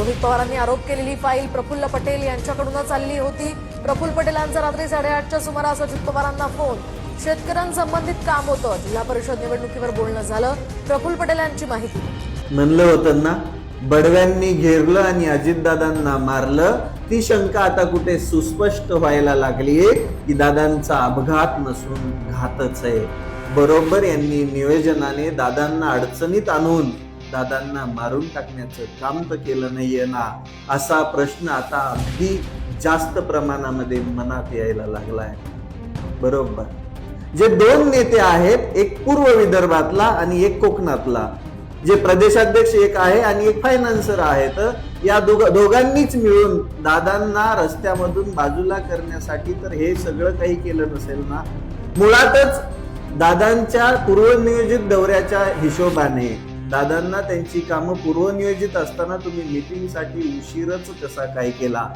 रोहित पवारांनी आरोप केलेली फाईल प्रफुल्ल पटेल यांच्याकडूनच आलेली होती. प्रफुल्ल पटेलांचा रात्री साडेआठच्या सुमारास अजित पवारांना फोन. शेतकऱ्यांसंबंधित काम होतं. जिल्हा परिषद निवडणुकीवर बोलणं झालं. प्रफुल्ल पटेल यांची माहिती. म्हणलं होतं ना बडव्यांनी घेरलं आणि अजितदादांना मारलं. ती शंका आता कुठे सुस्पष्ट व्हायला लागलीये की दादांचा अपघात नसून घातच आहे. बरोबर यांनी नियोजनाने दादांना अडचणीत आणून दादांना मारून टाकण्याचं काम तर केलं नाहीये ना असा प्रश्न आता अगदी जास्त प्रमाणामध्ये मनात यायला लागलाय. बरोबर. जे दोन नेते आहेत एक पूर्व विदर्भातला आणि एक कोकणातला. जे प्रदेशाध्यक्ष एक आहे आणि एक फायनान्सर आहेत या दोघ दोघांनीच मिळून दादांना रस्त्यामधून बाजूला करण्यासाठी तर हे सगळं काही केलं नसेल ना? मुळातच दादांच्या पूर्वनियोजित दौऱ्याच्या हिशोबाने दादांना त्यांची कामं पूर्वनियोजित असताना तुम्ही मिटिंगसाठी उशीरच कसा काय केला.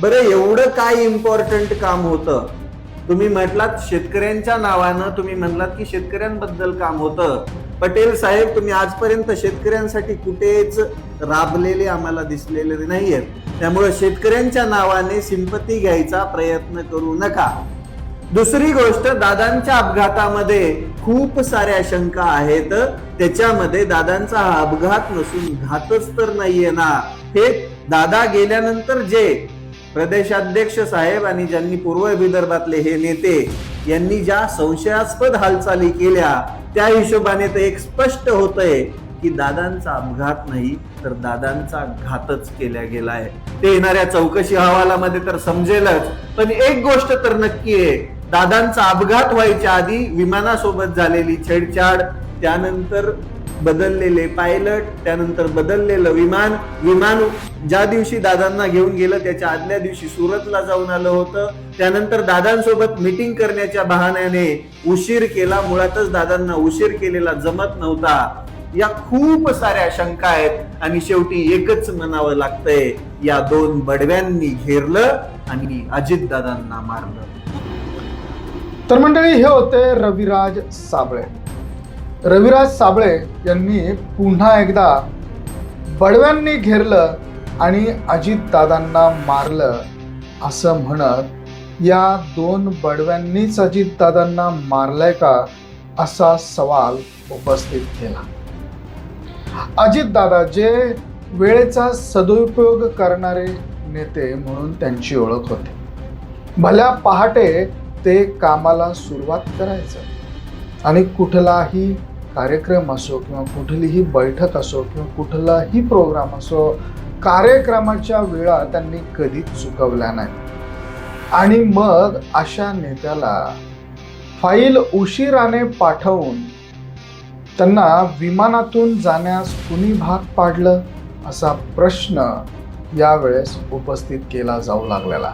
बरं एवढं काय इम्पॉर्टंट काम होतं? तुम्ही म्हटलात शेतकऱ्यांच्या नावानं तुम्ही म्हणलात की शेतकऱ्यांबद्दल काम होतं. पटेल साहेब तुम्ही आजपर्यंत शेतकऱ्यांसाठी कुठेच राबलेले आम्हाला दिसलेले नाहीयेत. त्यामुळे शेतकऱ्यांच्या नावाने सिंपती घ्यायचा प्रयत्न करू नका. दुसरी गोष्ट दादांच्या अपघातामध्ये खूप साऱ्या शंका आहेत. त्याच्यामध्ये दादांचा हा अपघात नसून घातच तर नाहीये ना. हे दादा गेल्यानंतर जे प्रदेशाध्यक्ष साहेब आणि ज्यांनी पूर्व विदर्भातले हे नेते यांनी ज्या संशयास्पद हालचाली केल्या त्या हिशोबाने तर एक स्पष्ट होतंय की दादांचा अपघात नाही तर दादांचा घातच केल्या गेलाय. ते येणाऱ्या चौकशी अहवालामध्ये तर समजेलच पण एक गोष्ट तर नक्की आहे दादांचा अपघात व्हायच्या आधी विमानासोबत झालेली छेडछाड त्यानंतर बदललेले पायलट त्यानंतर बदललेलं विमान विमान ज्या दिवशी दादांना घेऊन गेलं त्याच्या आदल्या दिवशी सुरतला जाऊन आलं होतं. त्यानंतर दादांसोबत मिटिंग करण्याच्या बहाण्याने उशीर केला. मुळातच दादांना उशीर केलेला जमत नव्हता. या खूप साऱ्या शंका आहेत आणि शेवटी एकच म्हणावं लागतंय या दोन बडव्यांनी घेरलं आणि अजित दादांना मारलं. तर मंडळी हे होते रविराज साबळे. रविराज साबळे यांनी पुन्हा एकदा बडव्यांनी घेरलं आणि अजितदादांना मारलं असं म्हणत या दोन बडव्यांनीच अजितदादांना मारलंय का असा सवाल उपस्थित केला. अजितदादा जे वेळेचा सदुपयोग करणारे नेते म्हणून त्यांची ओळख होती. भल्या पहाटे ते कामाला सुरुवात करायचं. आणि कुठलाही कार्यक्रम असो किंवा कुठलीही बैठक असो किंवा कुठलाही प्रोग्राम असो कार्यक्रमाच्या वेळा त्यांनी कधीच चुकवल्या नाही आणि मग अशा नेत्याला फाईल उशिराने पाठवून त्यांना विमानातून जाण्यास कुणी भाग पाडलं? असा प्रश्न यावेळेस उपस्थित केला जाऊ लागलेला.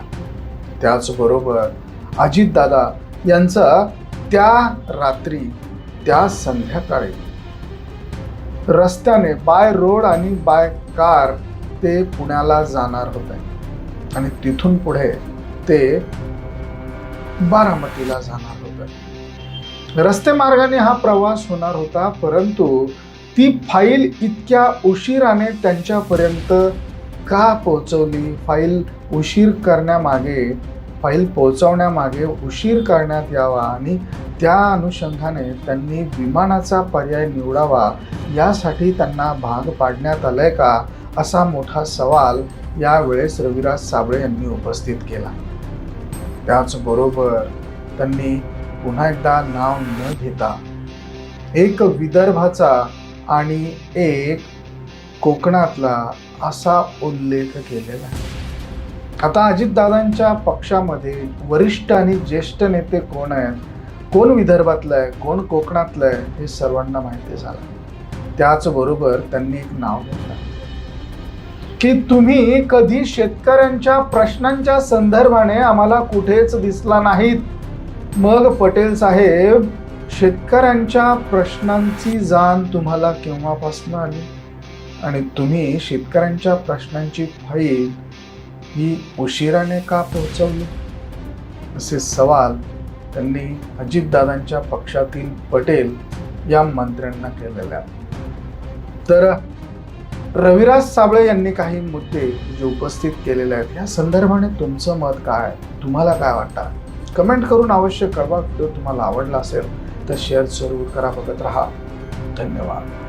त्याचबरोबर अजितदादा यांचा त्या रात्री त्या संध्याकाळी. रस्त्याने बाय रोड आणि बाय कार ते पुण्याला जाणार होते. आणि तिथून पुढे ते बारामतीला जाणार होते. रस्ते मार्गाने हा प्रवास होणार होता परंतु ती फाईल इतक्या उशिराने त्यांच्यापर्यंत का पोहोचवली? फाईल उशीर करण्यामागे फाईल पोहोचवण्यामागे उशीर करण्यात यावा आणि त्या अनुषंगाने त्यांनी विमानाचा पर्याय निवडावा यासाठी त्यांना भाग पाडण्यात आलंय का असा मोठा सवाल यावेळेस रविराज साबळे यांनी उपस्थित केला. त्याचबरोबर त्यांनी पुन्हा एकदा नाव न घेता एक विदर्भाचा आणि एक कोकणातला असा उल्लेख केलेला आहे. आता अजितदादांच्या पक्षामध्ये वरिष्ठ आणि ज्येष्ठ नेते कोण आहेत? कोण विदर्भातलं आहे? कोण कोकणातलं आहे? हे सर्वांना माहिती झालं. त्याचबरोबर त्यांनी एक नाव घेतलं. की तुम्ही कधी शेतकऱ्यांच्या प्रश्नांच्या संदर्भाने आम्हाला कुठेच दिसला नाहीत. मग पटेल साहेब शेतकऱ्यांच्या प्रश्नांची जाण तुम्हाला केव्हापासून आली? आणि तुम्ही शेतकऱ्यांच्या प्रश्नांची फाईल ही उशिराने का पोहोचवली? असे सवाल त्यांनी अजितदादांच्या पक्षातील पटेल या मंत्र्यांना केलेल्या. आहेत तर रविराज साबळे यांनी काही मुद्दे जे उपस्थित केलेले आहेत या संदर्भाने तुमचं मत काय तुम्हाला काय वाटतं? कमेंट करून अवश्य कळवा. व्हिडिओ तुम्हाला आवडला असेल तर शेअर जरूर करा. बघत राहा. धन्यवाद.